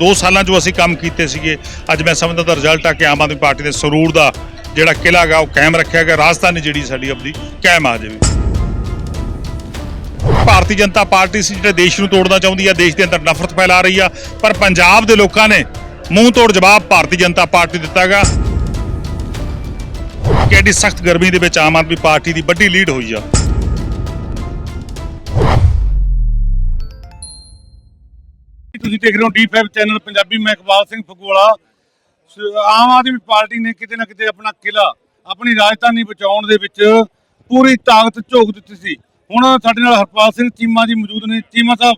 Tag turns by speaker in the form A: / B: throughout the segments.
A: ਦੋ ਸਾਲਾਂ 'ਚ ਅਸੀਂ ਕੰਮ ਕੀਤੇ ਸੀਗੇ। ਅੱਜ ਮੈਂ ਸਮਝਦਾ ਦਾ ਰਿਜ਼ਲਟ ਆ ਕਿ ਆਮ ਆਦਮੀ ਪਾਰਟੀ ਦੇ ਸਰੂਰ ਦਾ ਜਿਹੜਾ ਕਿਲਾ ਗਾ ਉਹ ਕਾਇਮ ਰੱਖਿਆ ਗਿਆ। ਰਾਜਧਾਨੀ ਜਿਹੜੀ ਸਾਡੀ ਆਪਦੀ ਕਾਇਮ ਆ ਜਾਵੇ ਭਾਰਤੀ ਜਨਤਾ ਪਾਰਟੀ ਸੀ ਜਿਹੜੇ ਦੇਸ਼ ਨੂੰ ਤੋੜਨਾ ਚਾਹੁੰਦੀ ਆ, ਦੇਸ਼ ਦੇ ਅੰਦਰ ਨਫ਼ਰਤ ਫੈਲਾ ਰਹੀ ਆ, ਪਰ ਪੰਜਾਬ ਦੇ ਲੋਕਾਂ ਨੇ ਮੂੰਹ ਤੋੜ ਜਵਾਬ ਭਾਰਤੀ ਜਨਤਾ ਪਾਰਟੀ ਦਿੱਤਾਗਾ ਕਿ ਐਡੀ ਸਖਤ ਗਰਮੀ ਦੇ ਵਿੱਚ ਆਮ ਆਦਮੀ ਪਾਰਟੀ ਦੀ ਵੱਡੀ ਲੀਡ ਹੋਈ ਆ।
B: ਤੁਸੀਂ ਦੇਖ ਰਹੇ ਹੋ ਡੀ5 ਚੈਨਲ ਪੰਜਾਬੀ ਮੈਂ ਇਕਬਾਲ ਸਿੰਘ ਫਗਵਾਲਾ ਆਮ ਆਦਮੀ ਪਾਰਟੀ ਨੇ ਕਿਤੇ ਨਾ ਕਿਤੇ ਆਪਣਾ ਕਿਲਾ, ਆਪਣੀ ਰਾਜਧਾਨੀ ਬਚਾਉਣ ਦੇ ਵਿੱਚ ਪੂਰੀ ਤਾਕਤ ਝੋਕ ਦਿੱਤੀ ਸੀ। ਹੁਣ ਸਾਡੇ ਨਾਲ ਹਰਪਾਲ ਸਿੰਘ ਚੀਮਾ ਜੀ ਮੌਜੂਦ ਨੇ। ਚੀਮਾ ਸਾਹਿਬ,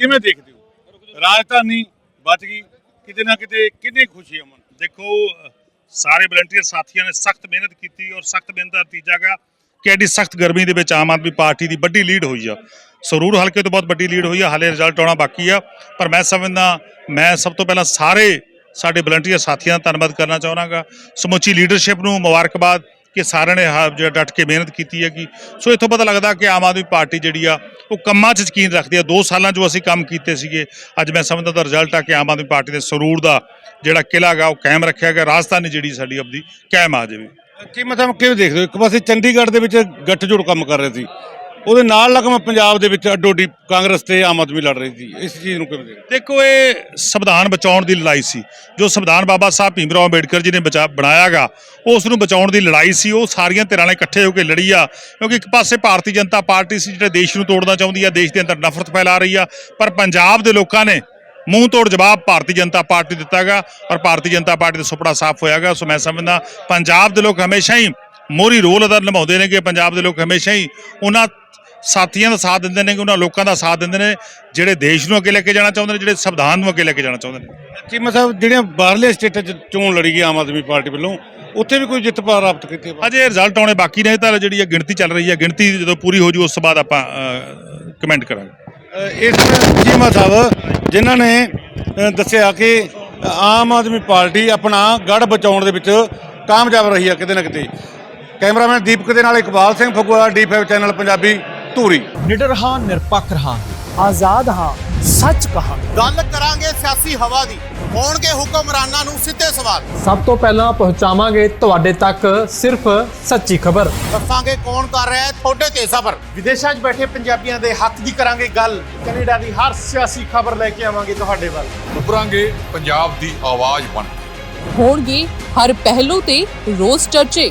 B: ਕਿਵੇਂ ਦੇਖਦੇ ਹੋ? ਰਾਜਧਾਨੀ ਬਚ ਗਈ, ਕਿਤੇ ਨਾ ਕਿਤੇ ਕਿੰਨੀ ਖੁਸ਼ੀ ਅਮਨ
A: ਦੇਖੋ, ਸਾਰੇ ਵਲੰਟੀਅਰ ਸਾਥੀਆਂ ਨੇ ਸਖਤ ਮਿਹਨਤ ਕੀਤੀ ਔਰ ਸਖਤ ਮਿਹਨਤ ਦਾ ਨਤੀਜਾ ਗਾ ਕਿ ਐਡੀ ਸਖਤ ਗਰਮੀ ਦੇ ਵਿੱਚ ਆਮ ਆਦਮੀ ਪਾਰਟੀ ਦੀ ਵੱਡੀ ਲੀਡ ਹੋਈ ਆ। ਸਰੂਰ ਹਲਕੇ ਤੋਂ ਬਹੁਤ ਵੱਡੀ ਲੀਡ ਹੋਈ ਆ, ਹਾਲੇ ਰਿਜ਼ਲਟ ਆਉਣਾ ਬਾਕੀ ਆ। ਪਰ ਮੈਂ ਸਮਝਦਾ, ਮੈਂ ਸਭ ਤੋਂ ਪਹਿਲਾਂ ਸਾਰੇ ਸਾਡੇ ਵਲੰਟੀਅਰ ਸਾਥੀਆਂ ਦਾ ਧੰਨਵਾਦ ਕਰਨਾ ਚਾਹੁੰਦਾਗਾ ਸਮੁੱਚੀ ਲੀਡਰਸ਼ਿਪ ਨੂੰ ਮੁਬਾਰਕਬਾਦ ਕਿ ਸਾਰਿਆਂ ਨੇ ਹਾ- ਜਿਹੜਾ ਡਟ ਕੇ ਮਿਹਨਤ ਕੀਤੀ ਹੈਗੀ। ਸੋ ਇੱਥੋਂ ਪਤਾ ਲੱਗਦਾ ਕਿ ਆਮ ਆਦਮੀ ਪਾਰਟੀ ਜਿਹੜੀ ਆ, ਉਹ ਕੰਮਾਂ 'ਚ ਯਕੀਨ ਰੱਖਦੀ ਆ। ਦੋ ਸਾਲਾਂ 'ਚ ਅਸੀਂ ਕੰਮ ਕੀਤੇ ਸੀਗੇ। ਅੱਜ ਮੈਂ ਸਮਝਦਾ ਦਾ ਰਿਜ਼ਲਟ ਆ ਕਿ ਆਮ ਆਦਮੀ ਪਾਰਟੀ ਦੇ ਸਰੂਰ ਦਾ ਜਿਹੜਾ ਕਿਲਾ ਗਾ ਉਹ ਕਾਇਮ ਰੱਖਿਆ ਗਿਆ। ਰਾਜਧਾਨੀ ਜਿਹੜੀ ਸਾਡੀ ਆਪਦੀ ਕਾਇਮ ਆ ਜਾਵੇ
B: ਚੀਮਾ ਸਾਹਿਬ ਕਿਵੇਂ ਦੇਖਦੇ ਹੋ? ਇੱਕ ਪਾਸੇ ਚੰਡੀਗੜ੍ਹ ਦੇ ਵਿੱਚ ਗੱਠਜੋੜ ਕੰਮ ਕਰ ਰਹੇ ਸੀ। ਉਹਦੇ ਨਾਲ ਲੱਗਮ ਪੰਜਾਬ ਦੇ ਵਿੱਚ ਅੱਡੋਡੀ ਕਾਂਗਰਸ ਤੇ ਆਮ ਆਦਮੀ ਲੜ ਰਹੀ ਸੀ। ਇਸ ਚੀਜ਼ ਨੂੰ ਕਿਵੇਂ ਦੇਖਦੇ?
A: ਦੇਖੋ, ਇਹ ਸੰਵਿਧਾਨ ਬਚਾਉਣ ਦੀ ਲੜਾਈ ਸੀ। ਜੋ ਸੰਵਿਧਾਨ ਬਾਬਾ ਸਾਹਿਬ ਭੀਮ ਰਾਓ ਅੰਬੇਡਕਰ ਜੀ ਨੇ ਬਚਾ, ਬਣਾਇਆਗਾ, ਉਸ ਨੂੰ ਬਚਾਉਣ ਦੀ ਲੜਾਈ ਸੀ। ਉਹ ਸਾਰੀਆਂ ਧਿਰਾਂ ਨੇ ਇਕੱਠੇ ਹੋ ਕੇ ਲੜੀ ਆ। ਕਿਉਂਕਿ ਇੱਕ ਪਾਸੇ ਭਾਰਤੀ ਜਨਤਾ ਪਾਰਟੀ ਸੀ, ਜਿਹੜੇ ਦੇਸ਼ ਨੂੰ ਤੋੜਨਾ ਚਾਹੁੰਦੀ ਆ, ਦੇਸ਼ ਦੇ ਅੰਦਰ ਨਫ਼ਰਤ ਫੈਲਾ ਰਹੀ ਆ। ਪਰ ਪੰਜਾਬ ਦੇ ਲੋਕਾਂ ਨੇ ਮੂੰਹ ਤੋੜ ਜਵਾਬ ਭਾਰਤੀ ਜਨਤਾ ਪਾਰਟੀ ਦਿੱਤਾਗਾ। ਔਰ ਭਾਰਤੀ ਜਨਤਾ ਪਾਰਟੀ ਦਾ ਸੁਪਨਾ ਸਾਫ਼ ਹੋਇਆਗਾ, ਸੋ ਮੈਂ ਸਮਝਦਾ, ਪੰਜਾਬ ਦੇ ਲੋਕ ਹਮੇਸ਼ਾ ਹੀ ਮੋਰੀ ਰੋਲ ਅਦਾ ਨਿਭਾਉਂਦੇ ਨੇ ਕਿ ਪੰਜਾਬ ਦੇ ਲੋਕ ਹਮੇਸ਼ਾ ਹੀ ਉਹਨਾਂ ਸਾਥੀਆਂ ਦਾ ਸਾਥ ਦਿੰਦੇ ਨੇ ਕਿ ਉਹਨਾਂ ਲੋਕਾਂ ਦਾ ਸਾਥ ਦਿੰਦੇ ਨੇ ਜਿਹੜੇ ਦੇਸ਼ ਨੂੰ ਅੱਗੇ ਲੈ ਕੇ ਜਾਣਾ ਚਾਹੁੰਦੇ ਨੇ ਜਿਹੜੇ ਸੰਵਿਧਾਨ ਨੂੰ ਅੱਗੇ ਲੈ ਕੇ ਜਾਣਾ ਚਾਹੁੰਦੇ ਨੇ।
B: ਚੀਮਾ ਸਾਹਿਬ ਜਿਹੜੀਆਂ ਬਾਹਰਲੇ ਸਟੇਟਾਂ 'ਚ ਚੋਣ ਲੜੀ ਗਈ ਆਮ ਆਦਮੀ ਪਾਰਟੀ ਵੱਲੋਂ ਉੱਥੇ ਵੀ ਕੋਈ ਜਿੱਤ ਪ੍ਰਾਪਤ ਕੀਤੀ ਹੈ?
A: ਅਜੇ ਰਿਜ਼ਲਟ ਆਉਣੇ ਬਾਕੀ ਨੇ ਤਾਂ ਜਿਹੜੀ ਇਹ ਗਿਣਤੀ ਚੱਲ ਰਹੀ ਹੈ ਗਿਣਤੀ ਜਦੋਂ ਪੂਰੀ ਹੋ ਜੂ ਉਸ ਤੋਂ ਬਾਅਦ ਆਪਾਂ ਕਮੈਂਟ ਕਰਾਂਗੇ।
B: ਇਸ ਚੀਮਾ ਸਾਹਿਬ ਜਿਨ੍ਹਾਂ ਨੇ ਦੱਸਿਆ ਕਿ ਆਮ ਆਦਮੀ ਪਾਰਟੀ ਆਪਣਾ ਗੜ ਬਚਾਉਣ ਦੇ ਵਿੱਚ ਕਾਮਯਾਬ ਰਹੀ ਹੈ ਕਿਤੇ ਨਾ ਕਿਤੇ। ਕੈਮਰਾਮੈਨ ਦੀਪਕ ਦੇ ਨਾਲ Iqbal Singh Phagwara D five channel Punjabi Dhuri.
C: ਨਿਡਰ ਹਾਂ ਨਿਰਪੱਖ ਰਹਾਂ ਆਜ਼ਾਦ ਹਾਂ ਸੱਚ ਕਹਾਂ
D: ਗੱਲ ਕਰਾਂਗੇ ਸਿਆਸੀ ਹਵਾ ਦੀ। ਹੋਣਗੇ ਹੁਕਮਰਾਨਾਂ ਨੂੰ ਸਿੱਧੇ ਸਵਾਲ।
C: ਸਭ ਤੋਂ ਪਹਿਲਾਂ ਪਹੁੰਚਾਵਾਂਗੇ ਤੁਹਾਡੇ ਤੱਕ ਸਿਰਫ ਸੱਚੀ ਖਬਰ।
D: ਦੱਸਾਂਗੇ ਕੌਣ ਕਰ ਰਿਹਾ ਹੈ ਤੁਹਾਡੇ ਤੇ ਸਬਰ ਵਿਦੇਸ਼ਾਂ 'ਚ ਬੈਠੇ ਪੰਜਾਬੀਆਂ ਦੇ ਹੱਕ ਦੀ ਕਰਾਂਗੇ ਗੱਲ। ਕੈਨੇਡਾ ਦੀ ਹਰ ਸਿਆਸੀ ਖਬਰ ਲੈ ਕੇ ਆਵਾਂਗੇ ਤੁਹਾਡੇ ਵੱਲ।
E: ਉਭਰਾਂਗੇ ਪੰਜਾਬ ਦੀ ਆਵਾਜ਼ ਬਣ
F: ਹੋਣਗੇ ਹਰ ਪਹਿਲੂ ਤੇ ਰੋਜ਼ ਚਰਚੇ।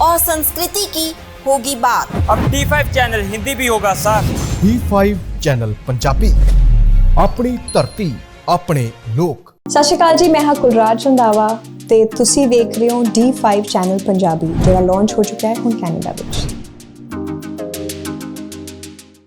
G: और संस्कृति की होगी बात
H: ਅਬ D5 ਚੈਨਲ ਹਿੰਦੀ ਵੀ ਹੋਗਾ ਸਰ
I: D5 ਚੈਨਲ ਪੰਜਾਬੀ ਆਪਣੀ ਧਰਤੀ ਆਪਣੇ ਲੋਕ
J: ਸਤਿ ਸ਼੍ਰੀ ਅਕਾਲ ਜੀ ਮੈਂ ਹਾਂ ਕੁਲਰਾਜ ਰੰਧਾਵਾ ਤੇ ਤੁਸੀਂ ਵੇਖ ਰਹੇ ਹੋ D5 ਚੈਨਲ ਪੰਜਾਬੀ ਜਿਹੜਾ ਲਾਂਚ ਹੋ ਚੁੱਕਾ ਹੈ ਹੁਣ ਕੈਨੇਡਾ ਵਿੱਚ